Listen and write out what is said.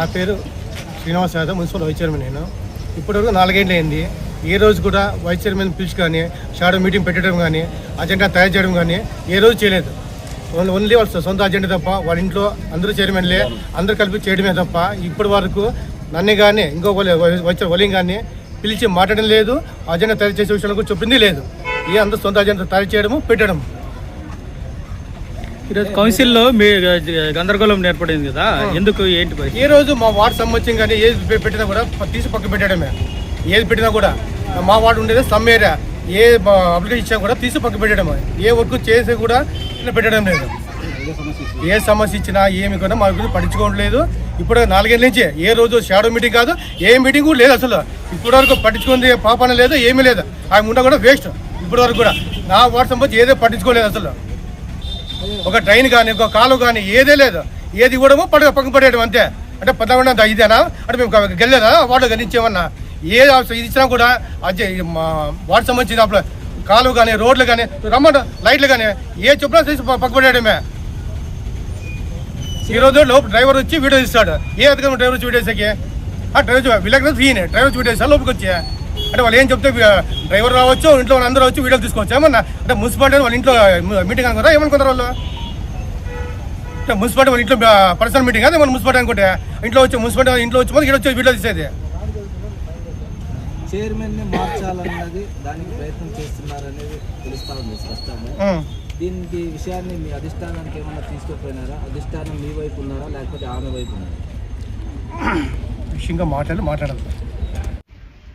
నా పేరు Srinivas Yadav municipal vice chairman నేను. ఇప్పటివరకు నాలుగేళ్ళు అయింది. ఏ రోజు కూడా వైస్ చైర్మన్ పిలిచి కానీ షాడో మీటింగ్ పెట్టడం కానీ అజెండా తయారు చేయడం కానీ ఏ రోజు చేయలేదు. ఓన్లీ ఓన్లీ వాళ్ళ సొంత అజెండా తప్ప వాళ్ళ ఇంట్లో అందరూ చైర్మన్లే అందరూ కలిపి చేయడమే తప్ప ఇప్పటి వరకు నన్ను కానీ ఇంకో వచ్చే వలింగ్ కానీ పిలిచి మాట్లాడడం లేదు. అజెండా తయారు చేసే విషయంలో చెప్పింది లేదు. ఏ అందరూ సొంత అజెండా తయారు చేయడము పెట్టడం ఈరోజు కౌన్సిల్లో మీ గందరగోళం ఏర్పడింది కదా. ఎందుకు ఏంటి ఏ రోజు మా వార్డు సంబంధించి కానీ ఏది పెట్టినా కూడా తీసి పక్క పెట్టడమే. ఏది పెట్టినా కూడా మా వార్డు ఉండేది సమ్ ఏరియా. ఏ అప్లికేషన్ ఇచ్చినా కూడా తీసి పక్క పెట్టడమే. ఏ వర్క్ చేసి కూడా ఇలా పెట్టడం లేదు. ఏ సమస్య ఇచ్చినా ఏమి కూడా మా గురించి పట్టించుకోవట్లేదు. ఇప్పుడు నాలుగేళ్ళ నుంచి ఏ రోజు షాడో మీటింగ్ కాదు ఏ మీటింగ్ కూడా లేదు అసలు. ఇప్పటి వరకు పట్టించుకుంది పాపన లేదు ఏమీ లేదు. ఆ ముండ కూడా వేస్ట్. ఇప్పటి వరకు కూడా నా వార్డు సంబంధించి ఏదో పట్టించుకోలేదు అసలు. ఒక ట్రైన్ కానీ ఒక కాలు కానీ ఏదే లేదు ఏది ఇవ్వడము పడగ పక్కన పడేయడం అంతే అంటే పదకొండు అంత ఇదేనా అంటే మేము గ- గెలేదా వాడు గణించేమన్నా ఏ ఇది ఇచ్చినా కూడా అదే మా వాడు సంబంధించిన అప్పుడు కాలు కానీ రోడ్లు కానీ రమ్మంట లైట్లు కానీ ఏ చెప్పినా చేసి పక్కపడేయడమే ఈరోజు లోపు డ్రైవర్ వచ్చి వీడియో ఇస్తాడు ఏ అధికారం డ్రైవర్ వచ్చి వీడియోసేకి ఆ డ్రైవర్ వీళ్ళకి ఫ్రీనే డ్రైవర్ వచ్చి వీడియో లోపలికి వచ్చి అంటే వాళ్ళు ఏం చెప్తే డ్రైవర్ రావచ్చు ఇంట్లో అందరూ వచ్చి వీడియోలు తీసుకోవచ్చు. ఏమన్నా? అంటే మున్సిపాలిటీ వాళ్ళ ఇంట్లో మీటింగ్ అనుకుంటారా? ఏమనుకుంటారు వాళ్ళు? అంటే మున్సిపాలిటీ వాళ్ళ ఇంట్లో పర్సనల్ మీటింగ్ అదే మన మున్సిపాలిటీ అనుకుంటే? ఇంట్లో వచ్చి మున్సిపాలిటీ వాళ్ళ ఇంట్లో వచ్చి మనకి వచ్చి వీడియో తీసేది. చైర్మన్ని మార్చాలన్నది దానికి ప్రయత్నం చేస్తున్నారనేది తెలుస్తా ఉంది స్పష్టంగా. ఉం. దీనికి విషయాన్ని మీ అధిష్టానానికి ఏమన్నా తీసుకుపోయినారా? అధిష్టానం మీ వైపు ఉన్నారా? లేకపోతే ఆమె వైపు ఉన్నారా? విషయంగా మాట్లాడి మాట్లాడాలి.